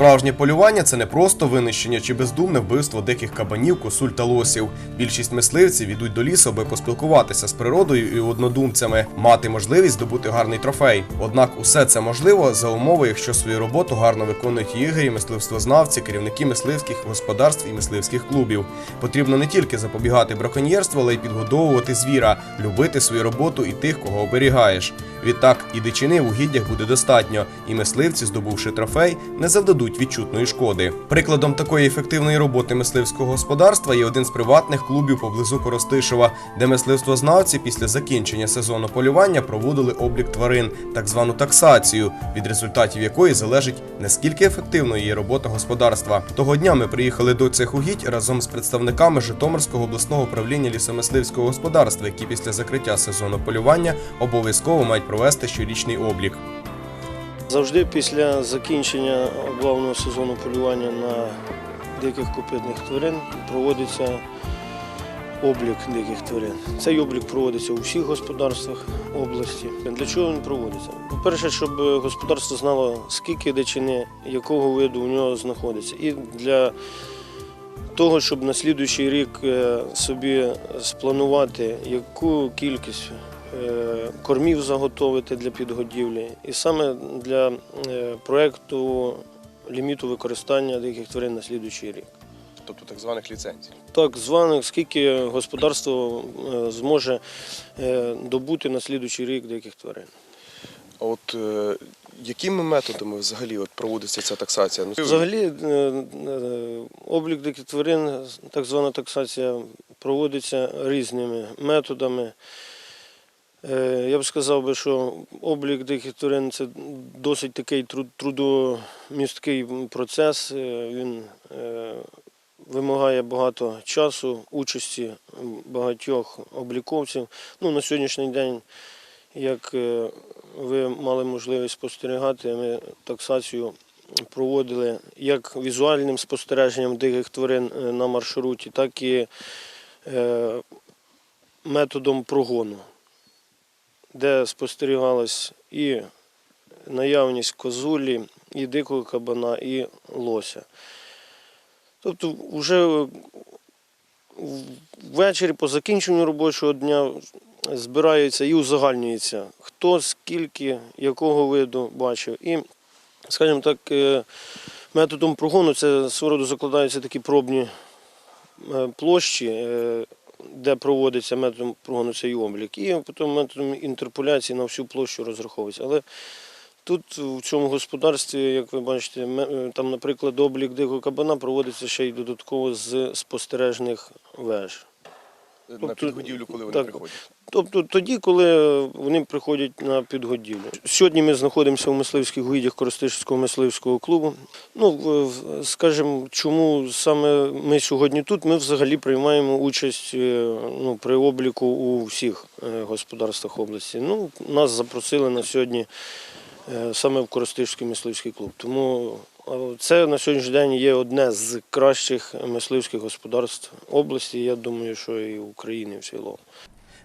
Справжнє полювання це не просто винищення чи бездумне вбивство диких кабанів, косуль та лосів. Більшість мисливців ідуть до лісу, аби поспілкуватися з природою і однодумцями, мати можливість здобути гарний трофей. Однак усе це можливо за умови, якщо свою роботу гарно виконують ігри, мисливствознавці, керівники мисливських господарств і мисливських клубів. Потрібно не тільки запобігати браконьєрству, але й підгодовувати звіра, любити свою роботу і тих, кого оберігаєш. Відтак і дичини в угіддях буде достатньо, і мисливці, здобувши трофей, не завдадуть відчутної шкоди. Прикладом такої ефективної роботи мисливського господарства є один з приватних клубів поблизу Коростишева, де мисливствознавці після закінчення сезону полювання проводили облік тварин, так звану таксацію, від результатів якої залежить наскільки ефективною є робота господарства. Того дня ми приїхали до цих угідь разом з представниками Житомирського обласного управління лісомисливського господарства, які після закриття сезону полювання обов'язково мають провести щорічний облік. Завжди після закінчення облавного сезону полювання на диких копитних тварин проводиться облік диких тварин. Цей облік проводиться у всіх господарствах області. Для чого він проводиться? По-перше, щоб господарство знало, скільки дичини, якого виду у нього знаходиться. І для того, щоб на слідуючий рік е, собі спланувати, яку кількість кормів заготовити для підгодівлі. І саме для е, проєкту ліміту використання диких тварин на слідуючий рік. Тобто так званих ліцензій. Так званих, скільки господарство е, зможе е, добути на слідуючий рік диких тварин. А от е, якими методами взагалі от проводиться ця таксація? Ну, Взагалі, е, е, облік диких тварин, так звана таксація, проводиться різними методами. Е, Я б сказав би, що облік диких тварин це досить такий трудомісткий процес. Е, Він е, вимагає багато часу, участі багатьох обліковців. Ну, на сьогоднішній день, як ви мали можливість спостерігати, ми таксацію проводили як візуальним спостереженням диких тварин на маршруті, так і методом прогону, де спостерігалась і наявність козулі, і дикого кабана, і лося. Тобто, вже ввечері по закінченню робочого дня збирається і узагальнюється, хто скільки, якого виду бачив. І, скажімо так, е, методом прогону це свого роду закладаються такі пробні е, площі, е, де проводиться методом прогону цей облік, і потім методом інтерполяції на всю площу розраховується. Але тут в цьому господарстві, як ви бачите, е, там, наприклад, облік дикого кабана проводиться ще й додатково з спостережних веж. На тобто- підгодівлю, коли вони так. приходять. Тобто тоді, коли вони приходять на підгодівлю. Сьогодні ми знаходимося в мисливських угіддях Коростишівського мисливського клубу. Ну, скажімо, чому саме ми сьогодні тут? Ми взагалі приймаємо участь е, ну, при обліку у всіх е, господарствах області. Ну, нас запросили на сьогодні е, саме в Коростишський мисливський клуб. Тому це на сьогоднішній день є одне з кращих мисливських господарств області. Я думаю, що і України в цілому.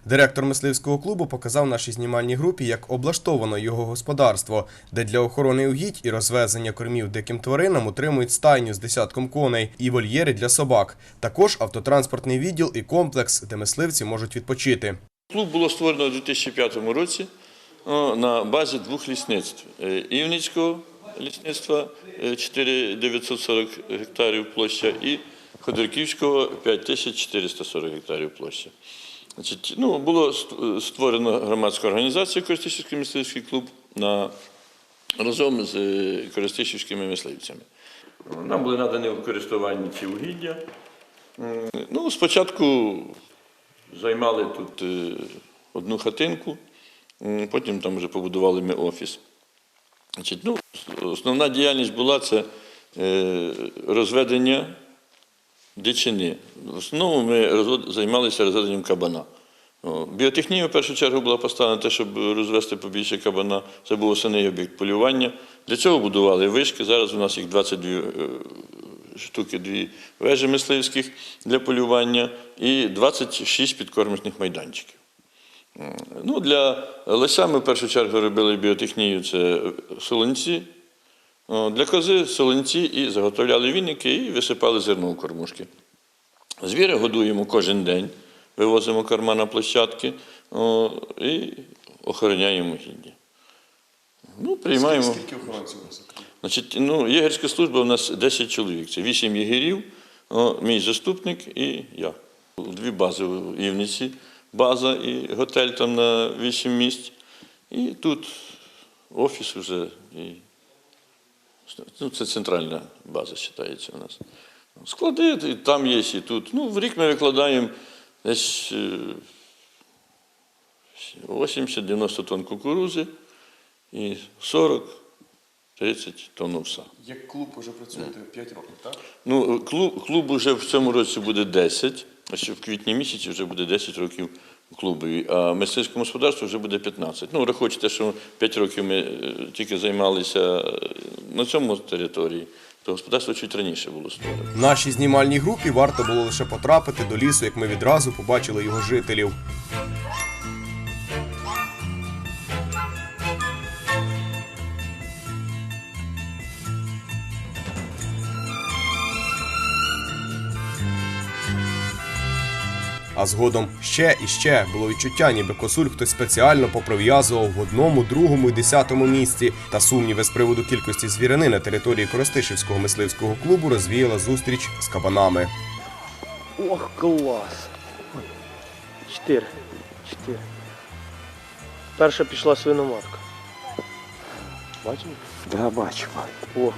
Директор мисливського клубу показав нашій знімальній групі, як облаштовано його господарство, де для охорони угідь і розвезення кормів диким тваринам утримують стайню з десятком коней і вольєри для собак. Також автотранспортний відділ і комплекс, де мисливці можуть відпочити. Клуб було створено у 2005 році на базі двох лісництв. Е, Івницького лісництва е, 4940 гектарів площа і Ходорківського 5440 гектарів площа. Значить, ну, було створено громадська організація Користичівський мисливський клуб на, разом з е, користичівськими мисливцями. Нам були надані в користування ці угіддя. Ну, спочатку займали тут е, одну хатинку, потім там вже побудували ми офіс. Значить, ну, основна діяльність була це е, розведення дичини. В основному ми займалися розведенням кабана. Біотехнія в першу чергу була поставлена на те, щоб розвести побільше кабана. Це був основний об'єкт полювання. Для цього будували вишки. Зараз у нас їх 22 е, штуки, дві вежі мисливських для полювання і 26 підкормочних майданчиків. Ну, для лося ми в першу чергу робили біотехнію, це солонці, Для кози солонці і заготовляли вінники і висипали зерно в кормушки. Звіра годуємо кожен день, вивозимо корма на площадки і охороняємо гідні. Ну, приймаємо. охоронців у вас? Значить, ну, єгерська служба у нас 10 чоловік. Це 8 єгерів, мій заступник і я. Дві бази в Івниці, база і готель там на 8 місць. І тут офіс вже. І, ну, це центральна база вважається у нас. Склади і там є, і тут. Ну, в рік ми викладаємо десь е, 80-90 тонн кукурузи і 40 30 тонн овса. Як клуб уже працюєте 5 років, так? Ну, клуб, клуб вже в цьому році буде 10, ще в квітні місяці вже буде 10 років клубові, а мистецькому господарству вже буде 15. Ну, рахуйте, те, що 5 років ми е, тільки займалися е, на цьому території, то господарство чуть раніше було створено. Нашій знімальній групі варто було лише потрапити до лісу, як ми відразу побачили його жителів. А згодом ще і ще було відчуття, ніби косуль хтось спеціально поприв'язував в одному, другому і десятому місці. Та сумніви з приводу кількості звірини на території Коростишівського мисливського клубу розвіяла зустріч з кабанами. Ох, клас. Чотири. Чотири. Перша пішла свиноматка. Бачимо? Да, бачу. О,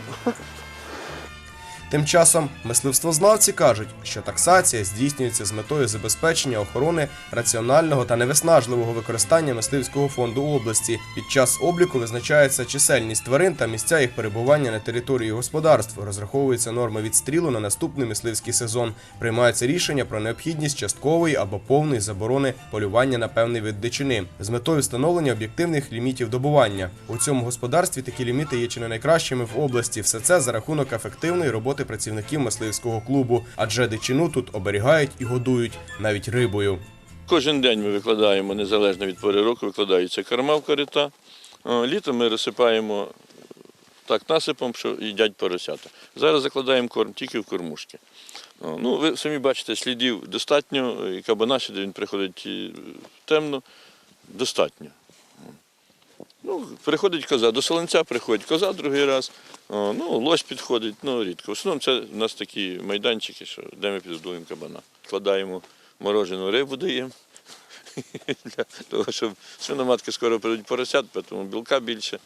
Тим часом мисливствознавці кажуть, що таксація здійснюється з метою забезпечення охорони раціонального та невиснажливого використання мисливського фонду області. Під час обліку визначається чисельність тварин та місця їх перебування на території господарств. Розраховуються норми відстрілу на наступний мисливський сезон. Приймається рішення про необхідність часткової або повної заборони полювання на певний вид дичини з метою встановлення об'єктивних лімітів добування. У цьому господарстві такі ліміти є чи не найкращими в області. Все це за рахунок ефективної роботи працівників мисливського клубу, адже дичину тут оберігають і годують навіть рибою. Кожен день ми викладаємо, незалежно від пори року, викладаються корма в корита. О, Літом ми розсипаємо так насипом, що їдять поросята. Зараз закладаємо корм тільки в кормушки. Ну, ви самі бачите, слідів достатньо, і кабана сюди він приходить темно, достатньо. Ну, приходить коза, до солонця приходить коза другий раз, О, ну, лось підходить, ну рідко. В основному це у нас такі майданчики, що, де ми підгодуємо кабана. Вкладаємо морожену рибу даємо. Для того, щоб свиноматки скоро прийдуть поросят, тому білка більше.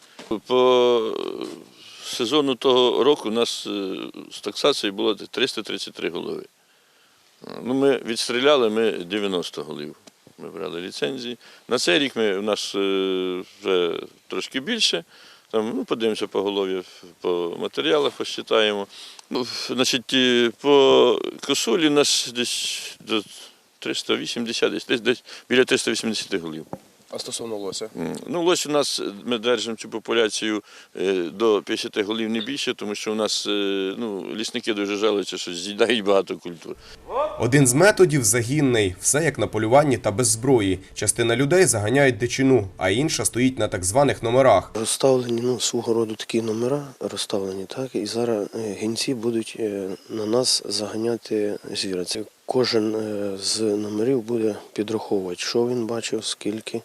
По е, сезону того року у нас е, з таксацією було 333 голови. Ну, ми відстріляли ми 90 голів. Ми брали ліцензії. На цей рік ми, у нас е, вже трошки більше. Там, ну, подивимося по голові, по матеріалах посчитаємо. Ну, значить, по косулі у нас десь до 380, десь, десь, десь біля 380 голів. А стосовно лося, Ну, лось у нас ми держимо цю популяцію е, до 50 голів не більше, тому що у нас е, ну, лісники дуже жалуються, що з'їдають багато культур. Один з методів загінний, все як на полюванні та без зброї. Частина людей заганяють дичину, а інша стоїть на так званих номерах. розставлені ну, свого роду такі номера розставлені, так? І зараз е, гінці будуть е, на нас заганяти звіра. Кожен е, з номерів буде підраховувати, що він бачив, скільки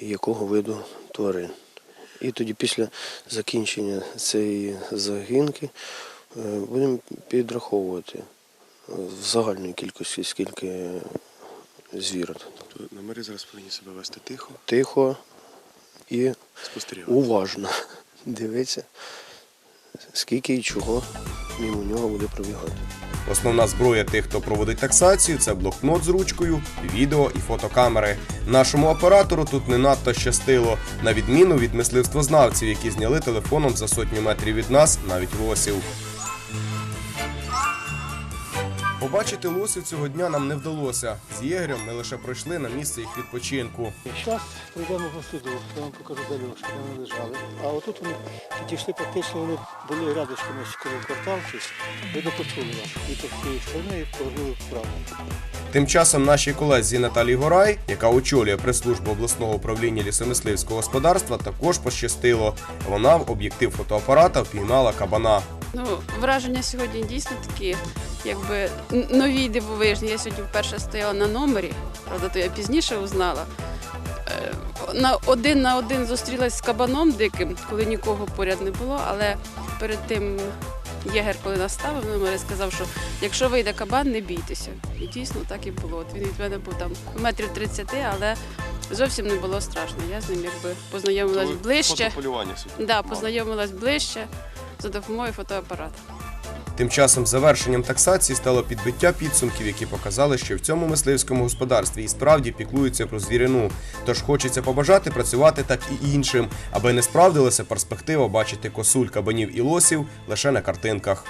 і якого виду тварин. І тоді після закінчення цієї загінки е, будемо підраховувати в загальній кількості, скільки звірат. Номери зараз повинні себе вести тихо, Тихо і спостерігати. уважно дивиться, скільки і чого мимо нього буде пробігати. Основна зброя тих, хто проводить таксацію, це блокнот з ручкою, відео і фотокамери. Нашому оператору тут не надто щастило, на відміну від мисливствознавців, які зняли телефоном за сотню метрів від нас навіть лосів. Побачити лосів цього дня нам не вдалося. З єгерем ми лише пройшли на місце їх відпочинку. Зараз прийдемо по сліду, я вам покажу далі, що вони лежали. А отут вони підійшли, практично вони були рядочком коли кварталки, видно почули вас. І так з цієї сторони і повернули вправо. Тим часом нашій колезі Наталії Горай, яка очолює прес-службу обласного управління лісомисливського господарства, також пощастило. Вона в об'єктив фотоапарата впіймала кабана. Ну, враження сьогодні дійсно такі, якби нові дивовижні. Я сьогодні вперше стояла на номері, правда, то я пізніше узнала. Е, На один на один зустрілась з кабаном диким, коли нікого поряд не було, але перед тим єгер, коли нас ставив на номери, сказав, що якщо вийде кабан, не бійтеся. І дійсно так і було. От він від мене був там метрів 30, але зовсім не було страшно. Я з ним якби познайомилась ближче. Да, познайомилась ближче за допомогою фотоапарату. Тим часом завершенням таксації стало підбиття підсумків, які показали, що в цьому мисливському господарстві і справді піклуються про звірину. Тож хочеться побажати працювати так і іншим, аби не справдилася перспектива бачити косуль, кабанів і лосів лише на картинках.